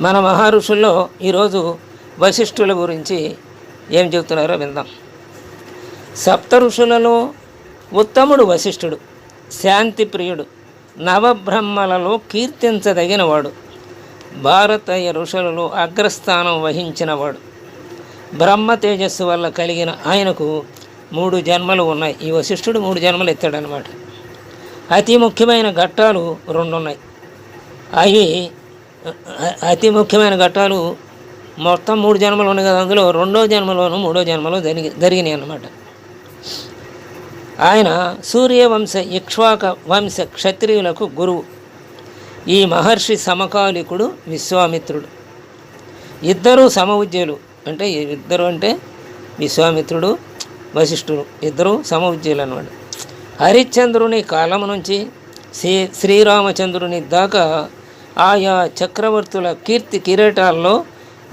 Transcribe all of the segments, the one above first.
మన మహర్షుల్లో ఈరోజు వశిష్ఠుల గురించి ఏం చెబుతున్నారో విందాం. సప్త ఋషులలో ఉత్తముడు వశిష్ఠుడు శాంతి ప్రియుడు నవబ్రహ్మలలో కీర్తించదగినవాడు భారతీయ ఋషులలో అగ్రస్థానం వహించినవాడు. బ్రహ్మ తేజస్సు వల్ల కలిగిన ఆయనకు మూడు జన్మలు ఉన్నాయి. ఈ వశిష్ఠుడు మూడు జన్మలు ఎత్తాడనమాట అతి ముఖ్యమైన ఘట్టాలు రెండు ఉన్నాయి అవి అతి ముఖ్యమైన ఘట్టాలు మొత్తం మూడు జన్మలు ఉన్నాయి కదా అందులో రెండో జన్మలోను మూడో జన్మలో జరిగి జరిగినాయి అన్నమాట. ఆయన సూర్యవంశ ఇక్ష్వాక వంశ క్షత్రియులకు గురువు. ఈ మహర్షి సమకాలికుడు విశ్వామిత్రుడు. ఇద్దరు సమవుజ్యులు. అంటే ఇద్దరు అంటే విశ్వామిత్రుడు వశిష్ఠుడు. ఇద్దరు సమవుజ్యులు అన్నమాట. హరిశ్చంద్రుని కాలం నుంచి శ్రీ శ్రీరామచంద్రుని దాకా ఆయా చక్రవర్తుల కీర్తి కిరీటాల్లో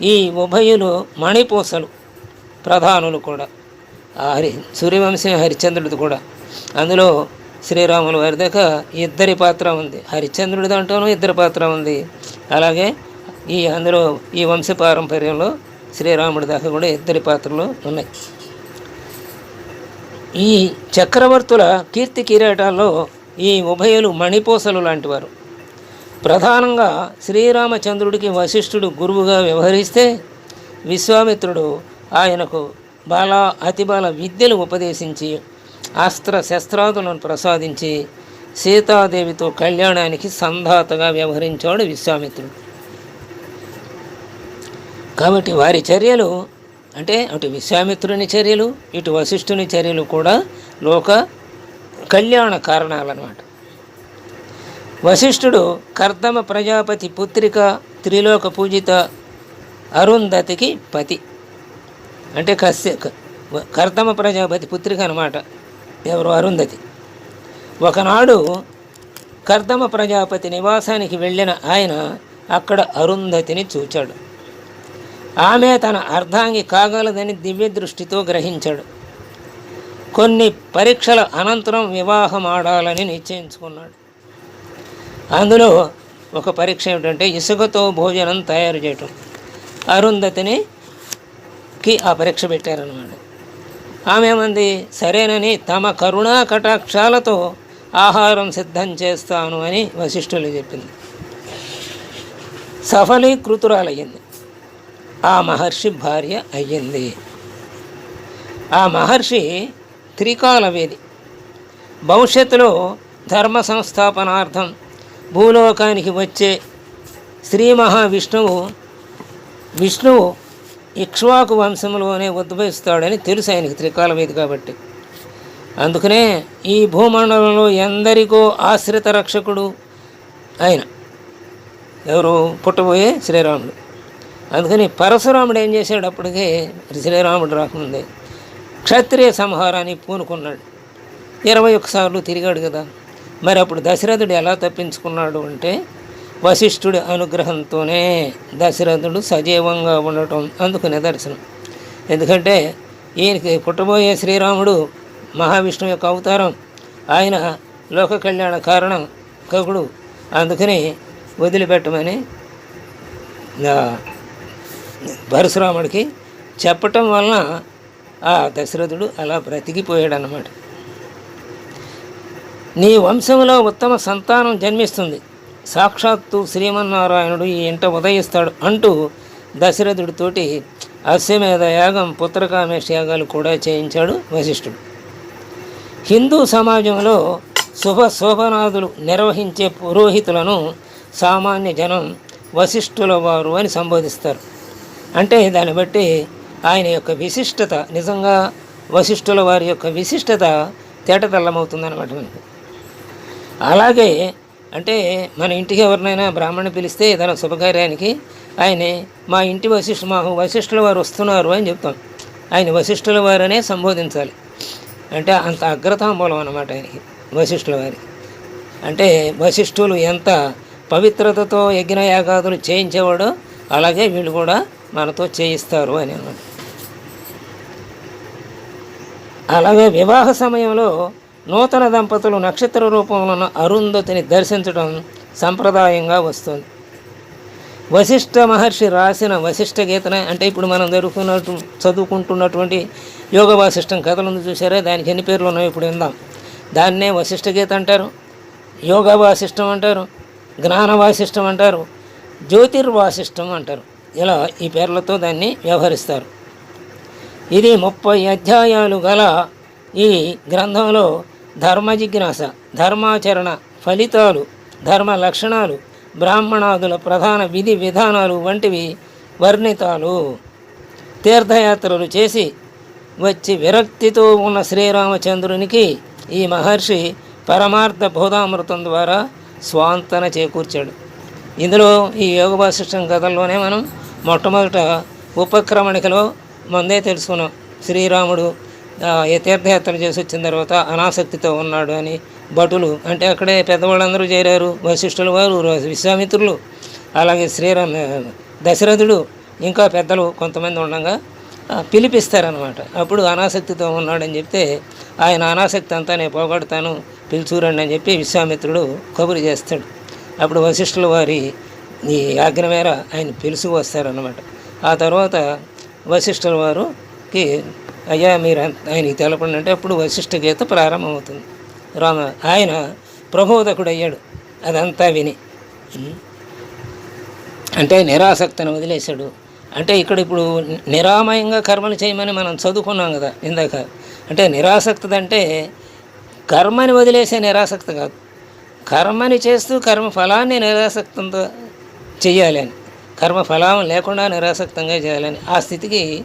ఈ ఉభయులు మణిపూసలు ప్రధానులు కూడా. ఆ హరి సూర్యవంశం హరిచంద్రుడిది కూడా. అందులో శ్రీరాముల వారి దగ్గర ఇద్దరి పాత్ర ఉంది. హరిశ్చంద్రుడి దాంట్లోనూ ఇద్దరి పాత్ర ఉంది. అలాగే ఈ అందులో ఈ వంశ పారంపర్యంలో శ్రీరాముడి దాకా కూడా ఇద్దరి పాత్రలు ఉన్నాయి. ఈ చక్రవర్తుల కీర్తి కిరీటాల్లో ఈ ఉభయులు మణిపూసలు లాంటివారు ప్రధానంగా శ్రీరామచంద్రుడికి వశిష్ఠుడు గురువుగా వ్యవహరిస్తే విశ్వామిత్రుడు ఆయనకు బాల అతిబల విద్యలు ఉపదేశించి అస్త్ర శస్త్రాదులను ప్రసాదించి సీతాదేవితో కళ్యాణానికి సంధాతగా వ్యవహరించాడు విశ్వామిత్రుడు. కాబట్టి వారి చర్యలు అంటే అటు విశ్వామిత్రుని చర్యలు ఇటు వశిష్ఠుని చర్యలు కూడా లోక కళ్యాణ కారణాలన్నమాట. వశిష్ఠుడు కర్దమ ప్రజాపతి పుత్రిక త్రిలోక పూజిత అరుంధతికి పతి. అంటే కశ్య కర్దమ ప్రజాపతి పుత్రిక అనమాట ఎవరు? అరుంధతి. ఒకనాడు కర్దమ ప్రజాపతి నివాసానికి వెళ్ళిన ఆయన అక్కడ అరుంధతిని చూచాడు. ఆమె తన అర్ధాంగి కాగలదని దివ్య దృష్టితో గ్రహించాడు. కొన్ని పరీక్షల అనంతరం వివాహం ఆడాలని నిశ్చయించుకున్నాడు. అందులో ఒక పరీక్ష ఏమిటంటే ఇసుకతో భోజనం తయారు చేయటం. అరుంధతిని కి ఆ పరీక్ష పెట్టారనమాట ఆమె ఏమంది సరేనని తమ కరుణా కటాక్షాలతో ఆహారం సిద్ధం చేస్తాను అని వశిష్ఠులు చెప్పింది. సఫలీకృతురాలయ్యింది. ఆ మహర్షి భార్య అయ్యింది. ఆ మహర్షి త్రికాలవేది. భవిష్యత్తులో ధర్మ సంస్థాపనార్థం భూలోకానికి వచ్చే శ్రీ మహావిష్ణువు విష్ణువు ఇక్ష్వాకు వంశంలోనే ఉద్భవిస్తాడని తెలుసు ఆయనకి త్రికాలవేది కాబట్టి. అందుకనే ఈ భూమండలంలో ఎందరికో ఆశ్రిత రక్షకుడు ఆయన. ఎవరు? పుట్టబోయే శ్రీరాముడు. అందుకని పరశురాముడు ఏం చేశాడు అప్పటికే? శ్రీరాముడు రాకముందే క్షత్రియ సంహారాన్ని పూనుకున్నాడు. ఇరవై ఒకసార్లు తిరిగాడు కదా. మరి అప్పుడు దశరథుడు ఎలా తప్పించుకున్నాడు అంటే వశిష్ఠుడి అనుగ్రహంతోనే దశరథుడు సజీవంగా ఉండటం అందుకు నిదర్శనం. ఎందుకంటే ఈయనకి పుట్టబోయే శ్రీరాముడు మహావిష్ణువు యొక్క అవతారం. ఆయన లోక కళ్యాణ కారణం కకుడు అందుకని వదిలిపెట్టమని పరశురాముడికి చెప్పటం వలన ఆ దశరథుడు అలా బ్రతికిపోయాడు అన్నమాట నీ వంశంలో ఉత్తమ సంతానం జన్మిస్తుంది. సాక్షాత్తు శ్రీమన్నారాయణుడు ఈ ఇంట ఉదయిస్తాడు అంటూ దశరథుడితోటి అశ్వమేధ యాగం పుత్రకామేష్ యాగాలు కూడా చేయించాడు వశిష్ఠుడు. హిందూ సమాజంలో శుభ శోభనాదులు నిర్వహించే పురోహితులను సామాన్య జనం వశిష్ఠుల వారు అని సంబోధిస్తారు. అంటే దాన్ని బట్టి ఆయన యొక్క విశిష్టత నిజంగా వశిష్ఠుల వారి యొక్క విశిష్టత తేటతెల్లమవుతుందన్నమాట మనకు. అలాగే అంటే మన ఇంటికి ఎవరినైనా బ్రాహ్మణి పిలిస్తే ఏదైనా శుభకార్యానికి ఆయనే మా ఇంటి వశిష్ఠ మా వశిష్ఠుల వారు వస్తున్నారు అని చెప్తాం. ఆయన వశిష్ఠుల వారనే సంబోధించాలి. అంటే అంత అగ్రతాంబూలం అన్నమాట ఆయనకి వశిష్ఠుల వారికి అంటే వశిష్ఠులు ఎంత పవిత్రతతో యజ్ఞ యాగాదులు చేయించేవాడో అలాగే వీళ్ళు కూడా మనతో చేయిస్తారు అని అన్నమాట అలాగే వివాహ సమయంలో నూతన దంపతులు నక్షత్ర రూపంలో ఉన్న అరుంధతిని దర్శించడం సంప్రదాయంగా వస్తుంది. వశిష్ఠ మహర్షి రాసిన వశిష్ఠ గీతన అంటే ఇప్పుడు మనం జరుగుతున్నట్టు చదువుకుంటున్నటువంటి యోగ వాసిష్టం కథలు ఉంది చూసారా దానికి ఎన్ని పేర్లు ఉన్నాయో ఇప్పుడు విందాం. దాన్నే వశిష్ఠ గీత అంటారు యోగ వాసిష్టం అంటారు జ్ఞాన వాసిష్టం అంటారు జ్యోతిర్వాసిష్టం అంటారు. ఇలా ఈ పేర్లతో దాన్ని వ్యవహరిస్తారు. ఇది ముప్పై అధ్యాయాలు గల ఈ గ్రంథంలో ధర్మ జిజ్ఞాస ధర్మాచరణ ఫలితాలు ధర్మ లక్షణాలు బ్రాహ్మణాదుల ప్రధాన విధి విధానాలు వంటివి వర్ణితాలు. తీర్థయాత్రలు చేసి వచ్చి విరక్తితో ఉన్న శ్రీరామచంద్రునికి ఈ మహర్షి పరమార్థ బోధామృతం ద్వారా స్వాంతన చేకూర్చాడు. ఇందులో ఈ యోగ వాసిష్టం కథల్లోనే మనం మొట్టమొదట ఉపక్రమణికలో ముందే తెలుసుకున్నాం. శ్రీరాముడు తీర్థయాత్ర చేసి వచ్చిన తర్వాత అనాసక్తితో ఉన్నాడు అని భటులు అంటే అక్కడే పెద్దవాళ్ళందరూ చేరారు వశిష్ఠుల వారు విశ్వామిత్రులు అలాగే శ్రీరామ దశరథుడు ఇంకా పెద్దలు కొంతమంది ఉండగా పిలిపిస్తారనమాట అప్పుడు అనాసక్తితో ఉన్నాడని చెప్తే ఆయన అనాసక్తి అంతా నేను పోగొడతాను పిలుచురండి అని చెప్పి విశ్వామిత్రుడు కబురు చేస్తాడు. అప్పుడు వశిష్ఠుల వారి ఈ ఆజ్ఞ మేర ఆయన పిలుచుకు వస్తారన్నమాట. ఆ తర్వాత వశిష్ఠుల వారుకి అయ్యా మీరు ఆయనకి తెలపండి అంటే అప్పుడు వశిష్ఠ గీత ప్రారంభమవుతుంది. రామ ఆయన ప్రబోధకుడు అయ్యాడు అదంతా విని. అంటే నిరాసక్తిని వదిలేశాడు. అంటే ఇక్కడ ఇప్పుడు నిరామయంగా కర్మలు చేయమని మనం చదువుకున్నాం కదా ఇందాక. అంటే నిరాసక్తి అంటే కర్మని వదిలేసే నిరాసక్తి కాదు. కర్మని చేస్తూ కర్మ ఫలాన్ని నిరాసక్తంతో చేయాలని అని. కర్మ ఫలం లేకుండా నిరాసక్తంగా చేయాలని ఆ స్థితికి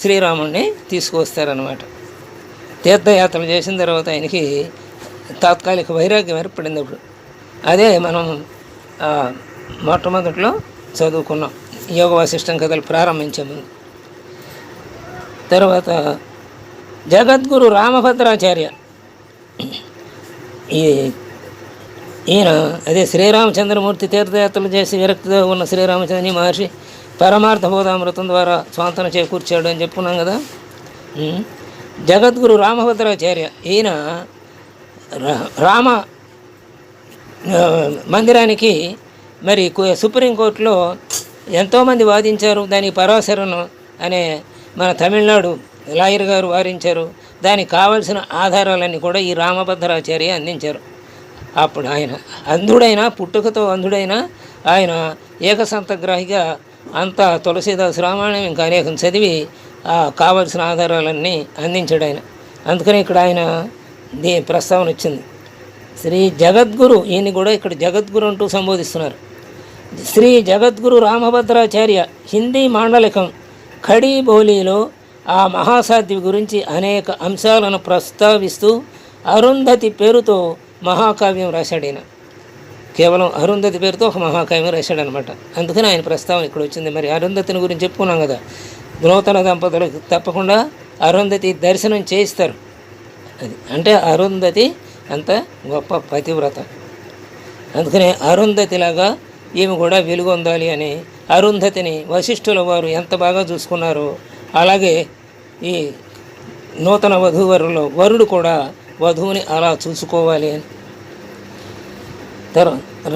శ్రీరాముడిని తీసుకువస్తారనమాట తీర్థయాత్రలు చేసిన తర్వాత ఆయనకి తాత్కాలిక వైరాగ్యం ఏర్పడింది అప్పుడు. అదే మనం మొట్టమొదట్లో చదువుకున్నాం. యోగ వాసిష్టం కథలు ప్రారంభించే ముందు తర్వాత జగద్గురు రామభద్రాచార్య. ఈ ఈయన అదే శ్రీరామచంద్రమూర్తి తీర్థయాత్రలు చేసి విరక్తితో ఉన్న శ్రీరామచంద్ర మహర్షి పరమార్థ బోధామృతం ద్వారా స్వాంతన చేకూర్చాడు అని చెప్పుకున్నాం కదా. జగద్గురు రామభద్రాచార్య ఈయన రా- రామ మందిరానికి మరి సుప్రీంకోర్టులో ఎంతోమంది వాదించారు. దానికి పరాశరను అనే మన తమిళనాడు లాయర్ గారు వారించారు. దానికి కావలసిన ఆధారాలన్నీ కూడా ఈ రామభద్రాచార్య అందించారు. అప్పుడు ఆయన అంధుడైన పుట్టుకతో అంధుడైన ఆయన ఏకసంతగ్రాహిగా అంతా తులసీదాస్ రామాయణం ఇంకా అనేకం చదివి ఆ కావలసిన ఆధారాలన్నీ అందించాడు ఆయన. అందుకని ఇక్కడ ఆయన దీ ప్రస్తావన వచ్చింది. శ్రీ జగద్గురు ఈయన కూడా ఇక్కడ జగద్గురు అంటూ సంబోధిస్తున్నారు. శ్రీ జగద్గురు రామభద్రాచార్య హిందీ మాండలికం ఖడీ బౌలీలో ఆ మహాసాధ్వి గురించి అనేక అంశాలను ప్రస్తావిస్తూ అరుంధతి పేరుతో మహాకావ్యం రాశాడు ఈయన. కేవలం అరుంధతి పేరుతో ఒక మహాకావ్యం రాశాడనమాట. అందుకని ఆయన ప్రస్తావన ఇక్కడ వచ్చింది. మరి అరుంధతిని గురించి చెప్పుకున్నాం కదా. నూతన దంపతులకు తప్పకుండా అరుంధతి దర్శనం చేయిస్తారు. అది అంటే అరుంధతి అంత గొప్ప పతివ్రత. అందుకనే అరుంధతిలాగా ఈమె కూడా వెలుగొందాలి అని అరుంధతిని వశిష్ఠుల వారు ఎంత బాగా చూసుకున్నారో అలాగే ఈ నూతన వధూవరులో వరుడు కూడా వధువుని అలా చూసుకోవాలి అని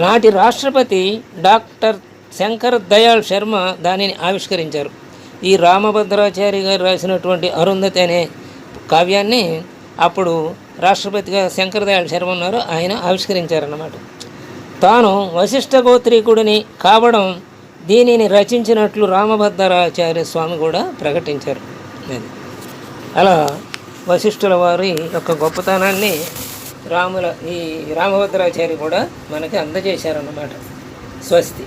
నాటి రాష్ట్రపతి డాక్టర్ శంకర్ దయాళ్ శర్మ దానిని ఆవిష్కరించారు. ఈ రామభద్రాచారి గారు రాసినటువంటి అరుంధతి అనే కావ్యాన్ని అప్పుడు రాష్ట్రపతిగా శంకర్ దయాళ్ శర్మ ఉన్నారు ఆయన ఆవిష్కరించారన్నమాట. తాను వశిష్ఠ గోత్రీకుడిని కావడం దీనిని రచించినట్లు రామభద్రాచార్య స్వామి కూడా ప్రకటించారు. అలా వశిష్ఠుల వారి యొక్క గొప్పతనాన్ని రాముల ఈ రామభద్రాచారి కూడా మనకి అందజేశారన్నమాట. స్వస్తి.